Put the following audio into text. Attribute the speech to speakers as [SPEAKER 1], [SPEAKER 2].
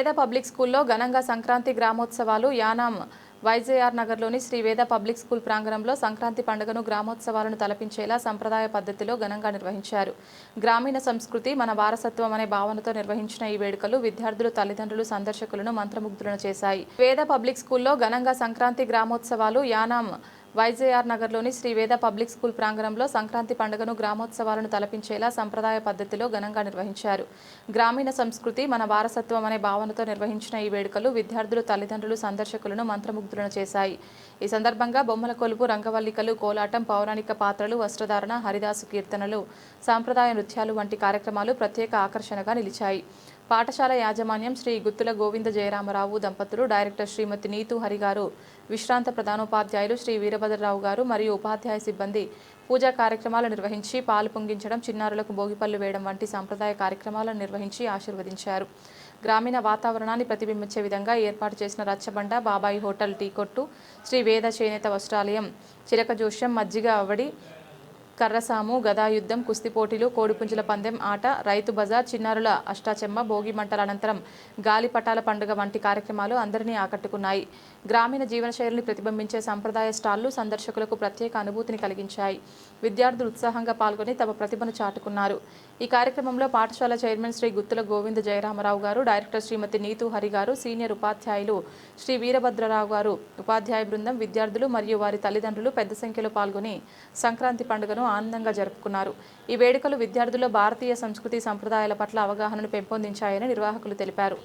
[SPEAKER 1] వేద పబ్లిక్ స్కూల్లో ఘనంగా సంక్రాంతి గ్రామోత్సవాలు యానాం వైజేఆర్ నగర్లోని శ్రీ వేద పబ్లిక్ స్కూల్ ప్రాంగణంలో సంక్రాంతి పండుగను గ్రామోత్సవాలను తలపించేలా సంప్రదాయ పద్ధతిలో ఘనంగా నిర్వహించారు. గ్రామీణ సంస్కృతి మన వారసత్వం అనే భావనతో నిర్వహించిన ఈ వేడుకలు విద్యార్థులు తల్లిదండ్రులు సందర్శకులను మంత్రముగ్ధులను చేశాయి. వేద పబ్లిక్ స్కూల్లో ఘనంగా సంక్రాంతి గ్రామోత్సవాలు యానాం వైజేఆర్ నగర్లోని శ్రీ వేద పబ్లిక్ స్కూల్ ప్రాంగణంలో సంక్రాంతి పండుగను గ్రామోత్సవాలను తలపించేలా సంప్రదాయ పద్ధతిలో ఘనంగా నిర్వహించారు. గ్రామీణ సంస్కృతి మన వారసత్వం అనే భావనతో నిర్వహించిన ఈ వేడుకలు విద్యార్థులు తల్లిదండ్రులు సందర్శకులను మంత్రముగ్ధులను చేశాయి. ఈ సందర్భంగా బొమ్మల కొలుపు రంగవల్లికలు కోలాటం పౌరాణిక పాత్రలు వస్త్రధారణ హరిదాసు కీర్తనలు సాంప్రదాయ నృత్యాలు వంటి కార్యక్రమాలు ప్రత్యేక ఆకర్షణగా నిలిచాయి. పాఠశాల యాజమాన్యం శ్రీ గుత్తుల గోవింద జయరామరావు దంపతులు డైరెక్టర్ శ్రీమతి నీతు హరి గారు విశ్రాంత ప్రధానోపాధ్యాయులు శ్రీ వీరభద్రరావు గారు మరియు ఉపాధ్యాయ సిబ్బంది పూజా కార్యక్రమాలు నిర్వహించి పాలు పొంగించడం చిన్నారులకు భోగిపళ్ళు వేయడం వంటి సాంప్రదాయ కార్యక్రమాలను నిర్వహించి ఆశీర్వదించారు. గ్రామీణ వాతావరణాన్ని ప్రతిబింబించే విధంగా ఏర్పాటు చేసిన రచ్చబండ బాబాయి హోటల్ టీ కొట్టు శ్రీ వేద చేనేత వస్త్రాలయం చిరక జోష్యం మజ్జిగ అవడి కర్రసాము గదాయుద్ధం కుస్తీ పోటీలు కోడిపుంజుల పందెం ఆట రైతు బజార్ చిన్నారుల అష్టాచెమ్మ భోగి మంటల అనంతరం గాలిపటాల పండుగ వంటి కార్యక్రమాలు అందరినీ ఆకట్టుకున్నాయి. గ్రామీణ జీవనశైలిని ప్రతిబింబించే సంప్రదాయ స్టాళ్ళు సందర్శకులకు ప్రత్యేక అనుభూతిని కలిగించాయి. విద్యార్థులు ఉత్సాహంగా పాల్గొని తమ ప్రతిభను చాటుకున్నారు. ఈ కార్యక్రమంలో పాఠశాల చైర్మన్ శ్రీ గుత్తుల గోవింద జయరామరావు గారు డైరెక్టర్ శ్రీమతి నీతు హరి గారు సీనియర్ ఉపాధ్యాయులు శ్రీ వీరభద్రరావు గారు ఉపాధ్యాయ బృందం విద్యార్థులు మరియు వారి తల్లిదండ్రులు పెద్ద సంఖ్యలో పాల్గొని సంక్రాంతి పండుగను ఆనందంగా జరుపుకున్నారు. ఈ వేడుకలు విద్యార్థుల్లో భారతీయ సంస్కృతి సంప్రదాయాల పట్ల అవగాహనను పెంపొందించాయని నిర్వాహకులు తెలిపారు.